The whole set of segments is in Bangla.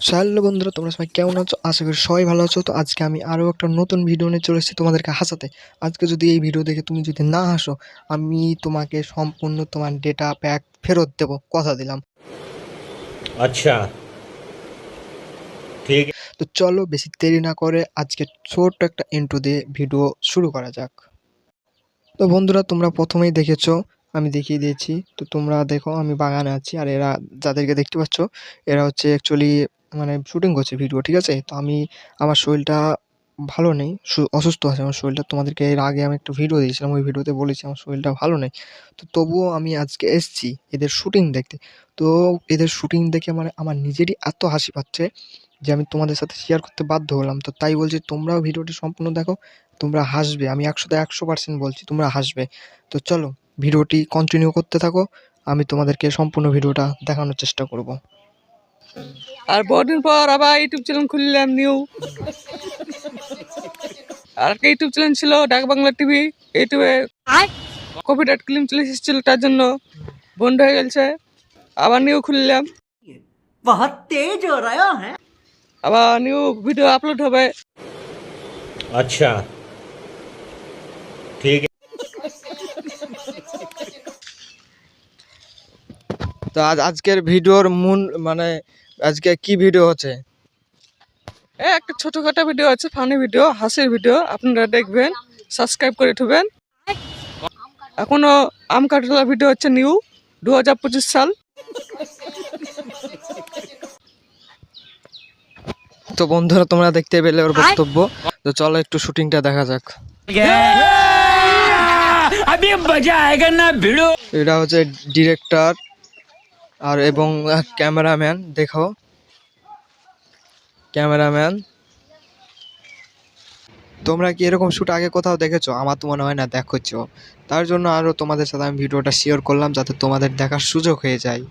সো বন্ধুরা তোমরা সবাই কেমন আছো? আশা করি সবাই ভালো আছো। তো আজকে আমি আরও একটা নতুন ভিডিও নিয়ে চলে এসেছি তোমাদেরকে হাসাতে। আজকে যদি এই ভিডিও দেখে তুমি যদি না হাসো আমি তোমাকে সম্পূর্ণ তোমার ডেটা প্যাক ফেরত দেবো কথা দিলাম। আচ্ছা। ঠিক। তো চলো বেশি দেরি না করে আজকে ছোট্ট একটা ইন্ট্রো দিয়ে ভিডিও শুরু করা যাক। তো বন্ধুরা তোমরা প্রথমেই দেখেছ আমি দেখিয়ে দিয়েছি। তো তোমরা দেখো আমি বাগানে আছি আর এরা যাদেরকে দেখতে পাচ্ছ এরা হচ্ছে অ্যাকচুয়ালি মানে শুটিং করছে ভিডিও ঠিক আছে? তো আমি, আমার শরীরটা ভালো নেই অসুস্থ আছে আমার শরীরটা। তোমাদেরকে এর আগে আমি একটা ভিডিও দিয়েছিলাম, ওই ভিডিওতে বলেছি আমার শরীরটা ভালো নেই। তো তবুও আমি আজকে এসছি এদের শুটিং দেখতে। তো এদের শুটিং দেখে মানে আমার নিজেরই এত হাসি পাচ্ছে যে আমি তোমাদের সাথে শেয়ার করতে বাধ্য হলাম। তো তাই বলছি, তোমরাও ভিডিওটি সম্পূর্ণ দেখো, তোমরা হাসবে। আমি একশোতে একশো পার্সেন্ট বলছি, তোমরা হাসবে। তো চলো ভিডিওটি কন্টিনিউ করতে থাকো, আমি তোমাদেরকে সম্পূর্ণ ভিডিওটা দেখানোর চেষ্টা করব। আর বহুদিন পর আবার ইউটিউব চ্যানেল খুললাম নিউ আর একটা ইউটিউব চ্যানেল ছিল ডাক বাংলা টিভি ইউটিউবে কোভিড আট ক্লিম চলে এসেছিল তার জন্য বন্ধ হয়ে গেছে। আবার নিউ খুললাম। আবার নিউ ভিডিও আপলোড হবে। আচ্ছা। ঠিক তো আজ আজকের ভিডিওর মূল মানে আজকে কি ভিডিও হচ্ছে? হ্যাঁ একটা ছোটখাটো ভিডিও আছে ফানি ভিডিও হাসির ভিডিও আপনারা দেখবেন সাবস্ক্রাইব করে ঠুবেন এখনও আম কাঠতলা ভিডিও হচ্ছে নিউ দু হাজার পঁচিশ সাল। তো বন্ধুরা তোমরা দেখতে পেলে ওর বক্তব্য। তো চলো একটু শুটিংটা দেখা যাক। এটা হচ্ছে ডিরেক্টর আর এবং ক্যামেরাম্যান দেখো ক্যামেরাম্যান। তোমরা কি এরকম শ্যুট আগে কোথাও দেখেছ? আমার তো মনে হয় না দেখোছো। তার জন্য আরও তোমাদের সাথে আমি ভিডিওটা শেয়ার করলাম যাতে তোমাদের দেখার সুযোগ হয়ে যায়।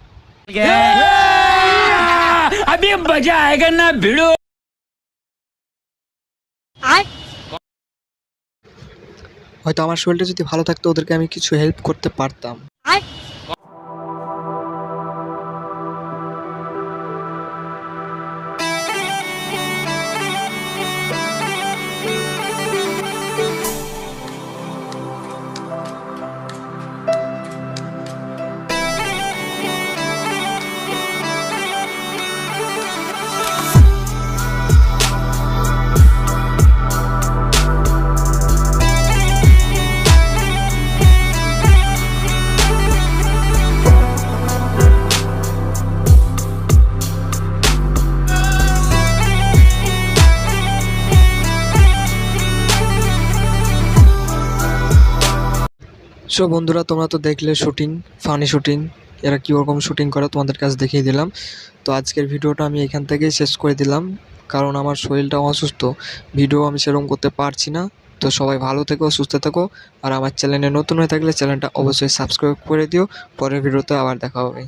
হয়তো আমার শরীরটা যদি ভালো থাকতো ওদেরকে আমি কিছু হেল্প করতে পারতাম। সো বন্ধুরা, তোমরা তো দেখলে শুটিং ফানি শুটিং এরা কীরকম শুটিং করে তোমাদের কাছে দেখিয়ে দিলাম। তো আজকের ভিডিওটা আমি এখান থেকেই শেষ করে দিলাম, কারণ আমার শরীরটা অসুস্থ, ভিডিও আমি সেরকম করতে পারছি না। তো সবাই ভালো থেকো, সুস্থ থেকো, আর আমার চ্যানেলে নতুন হয়ে থাকলে চ্যানেলটা অবশ্যই সাবস্ক্রাইব করে দিও, পরের ভিডিওতে আবার দেখা হবে।